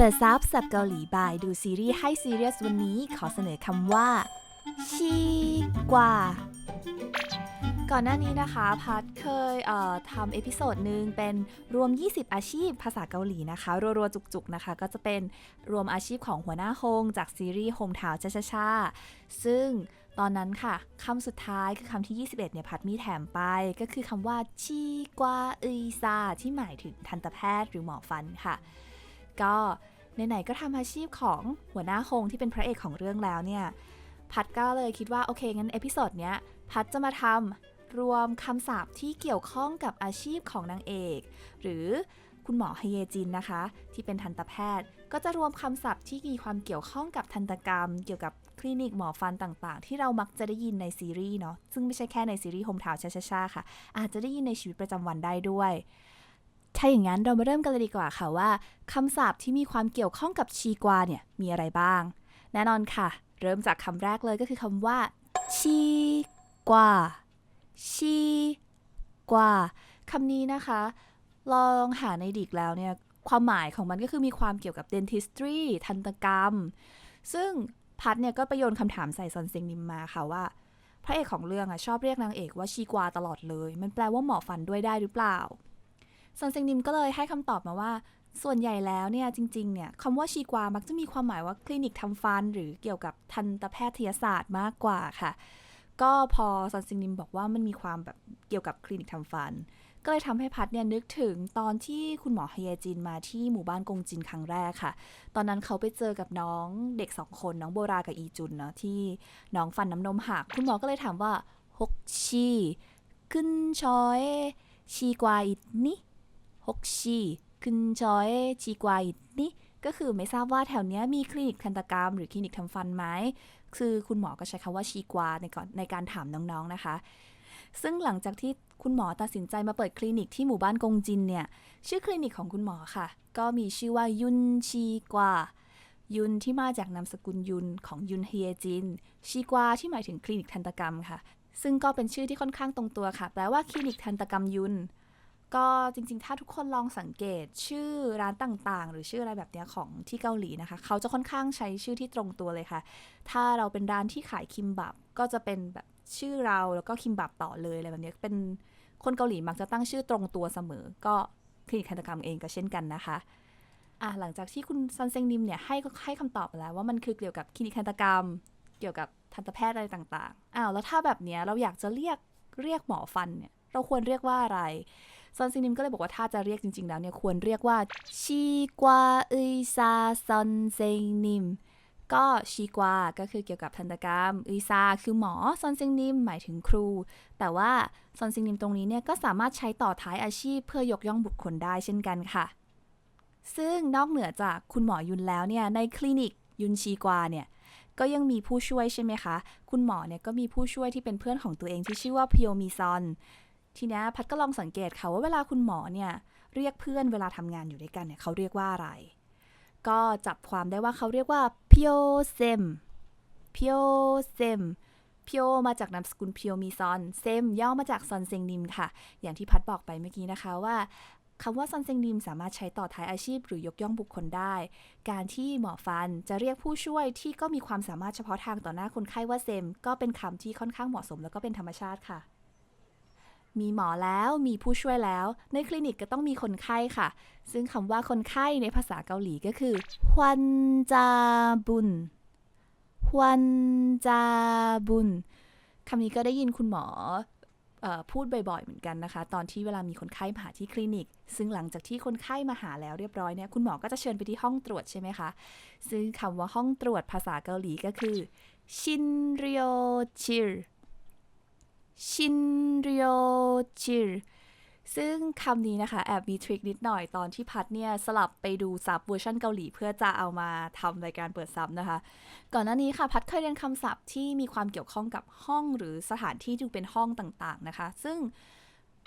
เปิดซับสับเกาหลีบายดูซีรีส์ให้ซีเรียสวันนี้ขอเสนอคำว่า ชีกว่า ก่อนหน้านี้นะคะพัดเคยเอ่อทำเอพิโซดหนึ่งเป็นรวม 20 อาชีพภาษาเกาหลีนะคะ รัวๆ จุกๆ นะคะ ก็จะเป็นรวมอาชีพของหัวหน้าฮงจากซีรีส์โฮมทาวชาชาชาซึ่งตอนนั้นค่ะคำสุดท้ายคือคำที่ 21 เนี่ยพัดมีแถมไป ก็คือคำว่าชีกวาอึยซาที่หมายถึงทันตแพทย์หรือหมอฟันค่ะ ก็ไหนๆก็ทำอาชีพของหัวหน้าฮงที่เป็นพระเอกของเรื่องแล้วเนี่ย พัดก็เลยคิดว่าโอเคงั้นเอพิโซดเนี้ยพัดจะมาทำรวมคำศัพท์ที่เกี่ยวข้องกับอาชีพของนางเอก หรือคุณหมอฮเยจินนะคะ ที่เป็นทันตแพทย์ ก็จะรวมคำศัพท์ที่มีความเกี่ยวข้องกับทันตกรรม เกี่ยวกับคลินิกหมอฟันต่างๆ ที่เรามักจะได้ยินในซีรีส์เนาะซึ่งไม่ใช่แค่ในซีรีส์โฮมทาวชาชาๆค่ะ อาจจะได้ยินในชีวิตประจำวันได้ด้วย ถ้าอย่างนั้นเรามาเริ่มกันเลยดีกว่าค่ะว่าคำศัพท์ที่มีความเกี่ยวข้องกับชีกวาเนี่ยมีอะไรบ้าง แน่นอนค่ะ เริ่มจากคำแรกเลยก็คือคำว่า ชีกว่าชีกว่าคำนี้นะคะ ลองหาในดิกแล้วเนี่ยความหมายของมันก็คือมีความเกี่ยวกับ dentistry ทันตกรรม ซึ่งพัดเนี่ยก็ไปโยนคำถามใส่ซอนเซงนิมมาค่ะว่า พระเอกของเรื่องอะชอบเรียกนางเอกว่าชีกวาตลอดเลย มันแปลว่าหมอฟันด้วยได้หรือเปล่า ซอนเซงนิมก็เลยให้คำตอบมาว่า ส่วนใหญ่แล้วเนี่ยจริงๆเนี่ยคำว่าชีกวามักจะมีความหมายว่าคลินิกทำฟัน หรือเกี่ยวกับทันตแพทยศาสตร์มากกว่าค่ะ ก็พอซอนเซงนิมบอกว่ามันมีความแบบเกี่ยวกับคลินิกทำฟัน ก็เลยทำให้พัดเนี่ยนึกถึงตอนที่คุณหมอฮเยจินมาที่หมู่บ้านกงจินครั้งแรกค่ะ ตอนนั้นเขาไปเจอกับน้องเด็กสองคนน้องโบรากับอีจุนเนาะที่น้องฟันน้ำนมหักคุณหมอก็เลยถามว่าฮกชีขึ้นชอยชีกวาอิดนี่ ฮกชีขึ้นจอยจีกวายนี่ก็คือไม่ทราบว่าแถวเนี้ยมีคลินิกทันตกรรม หรือคลินิกทำฟันไหม คือคุณหมอก็ใช้คำว่าชีกวาในก่อนในการถามน้องๆนะคะ ซึ่งหลังจากที่คุณหมอตัดสินใจมาเปิดคลินิกที่หมู่บ้านกงจินเนี่ย ชื่อคลินิกของคุณหมอค่ะ ก็มีชื่อว่ายุนชีกวายุนที่มาจากนามสกุลยุนของยุนเฮียจิน ชีกวาที่หมายถึงคลินิกทันตกรรมค่ะ ซึ่งก็เป็นชื่อที่ค่อนข้างตรงตัวค่ะ แปลว่าคลินิกทันตกรรมยุน ก็จริงๆ ถ้าทุกคนลองสังเกตชื่อร้านต่างๆ หรือชื่ออะไรแบบนี้ของที่เกาหลีนะคะ เขาจะค่อนข้างใช้ชื่อที่ตรงตัวเลยค่ะ ถ้าเราเป็นร้านที่ขายคิมบับก็จะเป็นแบบชื่อเราแล้วก็คิมบับต่อเลยอะไรแบบนี้เป็นคนเกาหลีมักจะตั้งชื่อตรงตัวเสมอ ก็คลินิกทันตกรรมเองก็เช่นกันนะคะอะหลังจากที่คุณซันเซงนิมเนี่ยให้ให้คำตอบแล้วว่ามันคือเกี่ยวกับคลินิกทันตกรรม เกี่ยวกับทันตแพทย์อะไรต่างๆอ้าวแล้วถ้าแบบเนี้ยเราอยากจะเรียกเรียกหมอฟันเนี่ยเราควรเรียกว่าอะไร ซอนซินิมก็เลยบอกว่าถ้าจะเรียกจริงๆแล้วเนี่ยควรเรียกว่าชีกวาอึยซาซอนเซนิมก็ชีกวา ก็คือเกี่ยวกับทันตกรรมอึซา คือหมอ ซอนเซนิม หมายถึงครู แต่ว่าซอนเซนิมตรงนี้เนี่ยก็สามารถใช้ต่อท้ายอาชีพเพื่อยกย่องบุคคลได้เช่นกันค่ะ ซึ่งนอกเหนือจากคุณหมอยุนแล้วเนี่ย ในคลินิกยุนชีกวาเนี่ย ก็ยังมีผู้ช่วยใช่ไหมคะ คุณหมอเนี่ยก็มีผู้ช่วยที่เป็นเพื่อนของตัวเองที่ชื่อว่าพิโอมีซอน ทีนี้พัดก็ลองสังเกตค่ะว่าเวลาคุณหมอเนี่ยเรียกเพื่อนเวลาทำงานอยู่ด้วยกันเนี่ยเขาเรียกว่าอะไร ก็จับความได้ว่าเขาเรียกว่าพิโอเซมพิโอเซมพิโอมาจากนามสกุลพิโอมีซอน เซมย่อมาจากซอนเซงนิมค่ะ อย่างที่พัดบอกไปเมื่อกี้นะคะว่าคำว่าซอนเซงนิมสามารถใช้ต่อท้ายอาชีพ หรือยกย่องบุคคลได้ การที่หมอฟันจะเรียกผู้ช่วยที่ก็มีความสามารถเฉพาะทางต่อหน้าคนไข้ว่าเซม ก็เป็นคำที่ค่อนข้างเหมาะสมแล้วก็เป็นธรรมชาติค่ะ มีหมอแล้วมีผู้ช่วยแล้ว ในคลินิกก็ต้องมีคนไข้ค่ะ ซึ่งคำว่าคนไข้ในภาษาเกาหลีก็คือฮวันจาบุนฮวันจาบุนคำนี้ก็ได้ยินคุณหมออพูดบ่อยๆ เหมือนกันนะคะ ตอนที่เวลามีคนไข้มาหาที่คลินิก ซึ่งหลังจากที่คนไข้มาหาแล้วเรียบร้อยเนี่ยคุณหมอก็จะเชิญไปที่ห้องตรวจใช่ไหมคะ ซึ่งคำว่าห้องตรวจภาษาเกาหลีก็คือชินเรียวชิล ชินเรียวชิลซึ่งคำนี้นะคะ แอบมีทริคนิดหน่อยตอนที่พัดเนี่ย สลับไปดูซับเวอร์ชันเกาหลี เพื่อจะเอามาทำรายการเปิดซับนะคะ ก่อนหน้านี้ค่ะ พัดเคยเรียนคำศัพท์ที่มีความเกี่ยวข้องกับห้องหรือสถานที่ที่เป็นห้องต่างๆนะคะ ซึ่ง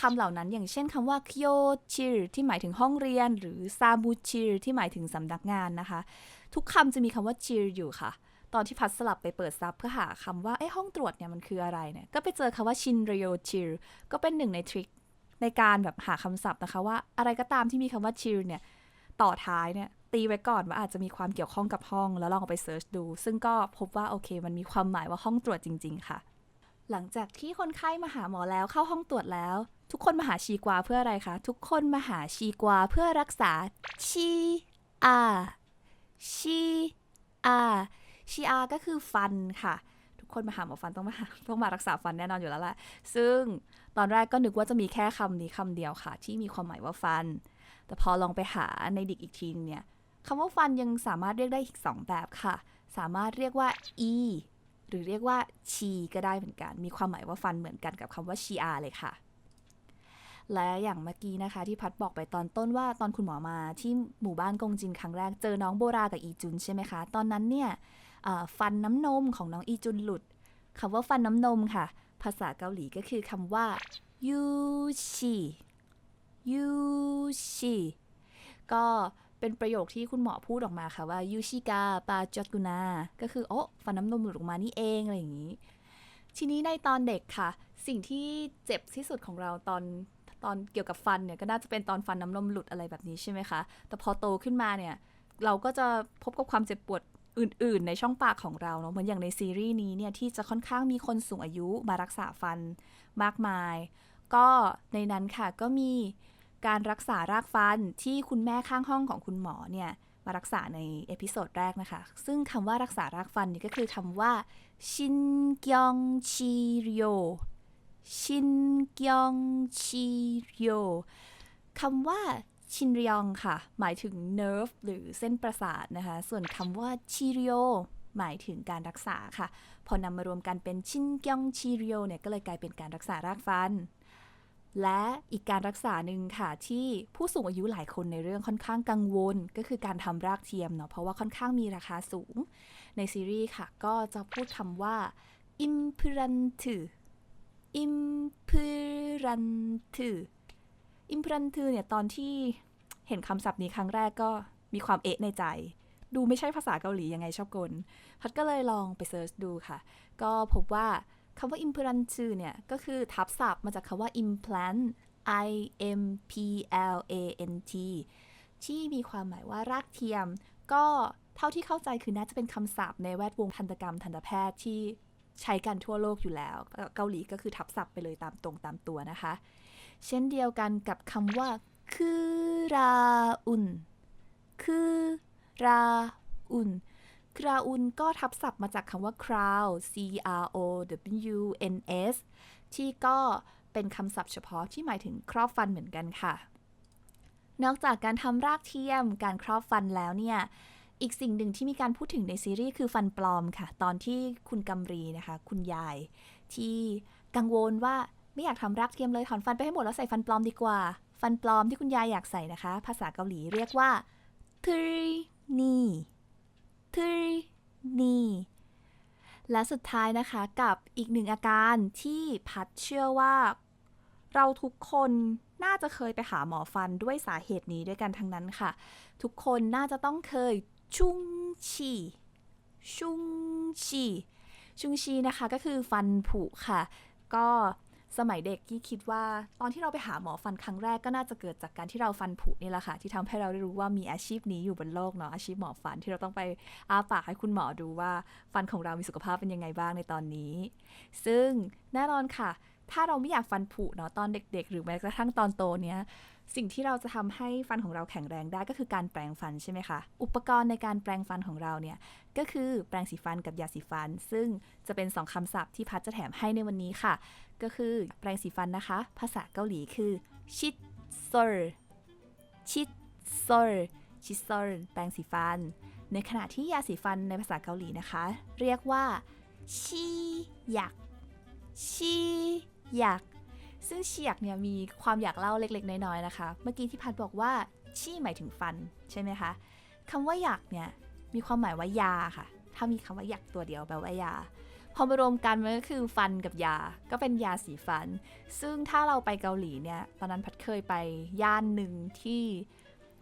คำเหล่านั้นอย่างเช่นคำว่าคิโยชิลที่หมายถึงห้องเรียน หรือซาบูชิลที่หมายถึงสำนักงานนะคะ ทุกคำจะมีคำว่าชิลอยู่ค่ะ ตอนที่พัดสลับไปเปิดซับเพื่อหาคำว่าไอ้ห้องตรวจเนี่ยมันคืออะไรเนี่ยก็ไปเจอคำว่าชินเรียวชิลก็เป็นหนึ่งในทริคในการแบบหาคำศัพท์นะคะว่าอะไรก็ตามที่มีคำว่าชิลเนี่ยต่อท้ายเนี่ยตีไว้ก่อนว่าอาจจะมีความเกี่ยวข้องกับห้อง แล้วลองไปเซิร์ชดู ซึ่งก็พบว่าโอเค มันมีความหมายว่าห้องตรวจจริง ๆ ค่ะ หลังจากที่คนไข้มาหาหมอแล้วเข้าห้องตรวจแล้ว ทุกคนมาหาชีกวาเพื่ออะไรคะ ทุกคนมาหาชีกวาเพื่อรักษาชีอาชีอา ชีอาก็คือฟันค่ะ ทุกคนมาหาหมอฟันต้องมาต้องมารักษาฟันแน่นอนอยู่แล้วแหละซึ่งตอนแรกก็นึกว่าจะมีแค่คำนี้คำเดียวค่ะ ที่มีความหมายว่าฟัน แต่พอลองไปหาในดิกอีกทีนึงเนี่ยคำว่าฟันยังสามารถเรียกได้อีกสองแบบค่ะ สามารถเรียกว่า e หรือเรียกว่าชีก็ได้เหมือนกัน มีความหมายว่าฟันเหมือนกันกับคำว่าชีอาเลยค่ะ และอย่างเมื่อกี้นะคะ ที่พัดบอกไปตอนต้นว่าตอนคุณหมอมาที่หมู่บ้านกงจินครั้งแรกเจอน้องโบรากับอีจุนใช่ไหมคะ ตอนนั้นเนี่ย ฟันน้ำนมของน้องอีจุนหลุดคำว่าฟันน้ำนมค่ะ ภาษาเกาหลีก็คือคำว่ายูชิยูชิก็เป็นประโยคที่คุณหมอพูดออกมาค่ะว่ายูชิกาปาจอดกุนา ก็คือโอ้ฟันน้ำนมหลุดออกมานี่เองอะไรอย่างนี้ ทีนี้ในตอนเด็กค่ะ สิ่งที่เจ็บที่สุดของเราตอนตอนเกี่ยวกับฟันเนี่ยก็น่าจะเป็นตอนฟันน้ำนมหลุดอะไรแบบนี้ใช่ไหมคะ แต่พอโตขึ้นมาเนี่ย เราก็จะพบกับความเจ็บปวด อื่นๆ ในช่องปากของเราเนาะเหมือนอย่างในซีรีส์นี้เนี่ยที่จะค่อนข้างมีคนสูงอายุมารักษาฟันมากมาย ก็ในนั้นค่ะก็มีการรักษารากฟันที่คุณแม่ข้างห้องของคุณหมอเนี่ยมารักษาในเอพิโซดแรกนะคะ ซึ่งคำว่ารักษารากฟันนี่ก็คือคำว่าชินกยองชิโยชินกยองชิโยคำว่า ชินรยองค่ะ หมายถึง nerve หรือเส้นประสาทนะคะ ส่วนคำว่าชิริโยหมายถึงการรักษาค่ะ พอนำมารวมกันเป็นชินกยองชิริโยเนี่ยก็เลยกลายเป็นการรักษารากฟัน และอีกการรักษาหนึ่งค่ะ ที่ผู้สูงอายุหลายคนในเรื่องค่อนข้างกังวล ก็คือการทำรากเทียมเนาะเพราะว่าค่อนข้างมีราคาสูง ในซีรีส์ค่ะ ก็จะพูดคำว่า implant implant implant เนี่ยตอนที่เห็นคำศัพท์นี้ครั้งแรกก็มีความเอะในใจ ดูไม่ใช่ภาษาเกาหลียังไงชอบกลพัดก็เลยลองไปเซิร์ชดูค่ะ ก็พบว่าคำว่า implant เนี่ยก็คือทับศัพท์มาจากคำว่า implant i m p l a n t ที่มีความหมายว่ารากเทียม ก็เท่าที่เข้าใจคือน่าจะเป็นคำศัพท์ในแวดวงทันตกรรมทันตแพทย์ที่ ใช้กันทั่วโลกอยู่แล้ว เกาหลีก็คือทับศัพท์ไปเลยตามตรงตามตัวนะคะ เช่นเดียวกันกับคำว่าคือราอุนคือราอุนคราอุนก็ทับศัพท์มาจากคำว่า crow c r o w n s ที่ก็เป็นคำศัพท์เฉพาะที่หมายถึงครอบฟันเหมือนกันค่ะ นอกจากการทำรากเทียมการครอบฟันแล้วเนี่ย อีกสิ่งหนึ่งที่มีการพูดถึงในซีรีส์คือฟันปลอมค่ะ ตอนที่คุณกำรีนะคะ คุณยาย ที่กังวลว่าไม่อยากทำรากเทียมเลยถอนฟันไปให้หมดแล้วใส่ฟันปลอมดีกว่า ฟันปลอมที่คุณยายอยากใส่นะคะ ภาษาเกาหลีเรียกว่าทรีนีทรีนีและสุดท้ายนะคะกับอีกหนึ่งอาการที่พัดเชื่อว่า เราทุกคนน่าจะเคยไปหาหมอฟันด้วยสาเหตุนี้ด้วยกันทั้งนั้นค่ะ ทุกคนน่าจะต้องเคย ชุงชีชุงชีชุงชีนะคะก็คือฟันผุค่ะ ก็สมัยเด็กที่คิดว่าตอนที่เราไปหาหมอฟันครั้งแรกก็น่าจะเกิดจากการที่เราฟันผุนี่แหละค่ะ ที่ทำให้เราได้รู้ว่ามีอาชีพนี้อยู่บนโลกเนาะอาชีพหมอฟันที่เราต้องไปอาปากให้คุณหมอดูว่าฟันของเรามีสุขภาพเป็นยังไงบ้างในตอนนี้ ซึ่งแน่นอนค่ะ ถ้าเราไม่อยากฟันผุเนาะตอนเด็ก ๆ หรือแม้กระทั่งตอนโตเนี้ย สิ่งที่เราจะทำให้ฟันของเราแข็งแรงได้ก็คือการแปรงฟันใช่ไหมคะ อุปกรณ์ในการแปรงฟันของเราเนี่ยก็คือแปรงสีฟันกับยาสีฟัน ซึ่งจะเป็นสองคำศัพท์ที่พัดจะแถมให้ในวันนี้ค่ะ ก็คือแปรงสีฟันนะคะ ภาษาเกาหลีคือชิดโซลชิดโซลชิดโซลแปรงสีฟัน ในขณะที่ยาสีฟันในภาษาเกาหลีนะคะ เรียกว่าชีหยักชีหยัก ซึ่งเฉียกเนี่ยมีความอยากเล่าเล็ก ๆ น้อยๆนะคะ เมื่อกี้ที่พัดบอกว่าชี่หมายถึงฟันใช่ไหมคะคำว่าอยากเนี่ยมีความหมายว่ายาค่ะ ถ้ามีคำว่าอยากตัวเดียวแปลว่ายา พอมารวมกันมันก็คือฟันกับยา ก็เป็นยาสีฟัน ซึ่งถ้าเราไปเกาหลีเนี่ย ตอนนั้นพัดเคยไปย่านหนึ่งที่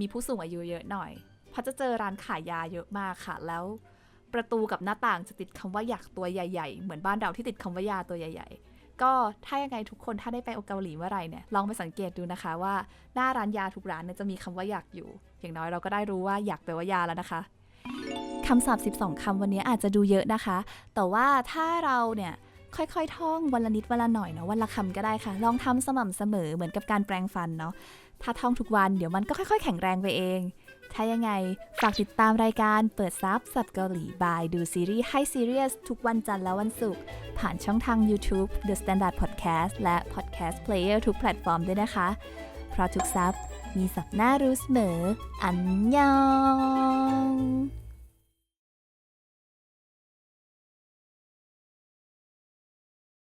มีผู้สูงอายุเยอะหน่อย พัดจะเจอร้านขายยาเยอะมากค่ะ แล้วประตูกับหน้าต่างจะติดคำว่าอยากตัวใหญ่ ๆ เหมือนบ้านเราที่ติดคำว่ายาตัวใหญ่ ๆ ก็ถ้ายังไงทุกคนถ้าได้ไปเกาหลีเมื่อไหร่เนี่ยลองไปสังเกตดูนะคะว่าหน้าร้านยาทุกร้านเนี่ยจะมีคำว่าอยากอยู่ อย่างน้อยเราก็ได้รู้ว่าอยากแปลว่ายาแล้วนะคะคำศัพท์ 12 คำวันนี้อาจจะดูเยอะนะคะ แต่ว่าถ้าเราเนี่ยค่อยๆ ท่องวันละนิดวันละหน่อยเนาะวันละคำก็ได้ค่ะ ลองทำสม่ำเสมอเหมือนกับการแปรงฟันเนาะถ้าท่องทุกวันเดี๋ยวมันก็ค่อย ๆ แข็งแรงไปเอง ถ้ายังไง ฝากติดตามรายการเปิดซับสับเกาหลีบายดูซีรีส์ให้ซีเรียสทุกวันจันทร์และวันศุกร์ผ่านช่องทาง YouTube The Standard Podcast และ Podcast Player ทุกแพลตฟอร์มด้วยนะคะ เพราะทุกซับมีสับหน้ารู้เสมอ อันยอง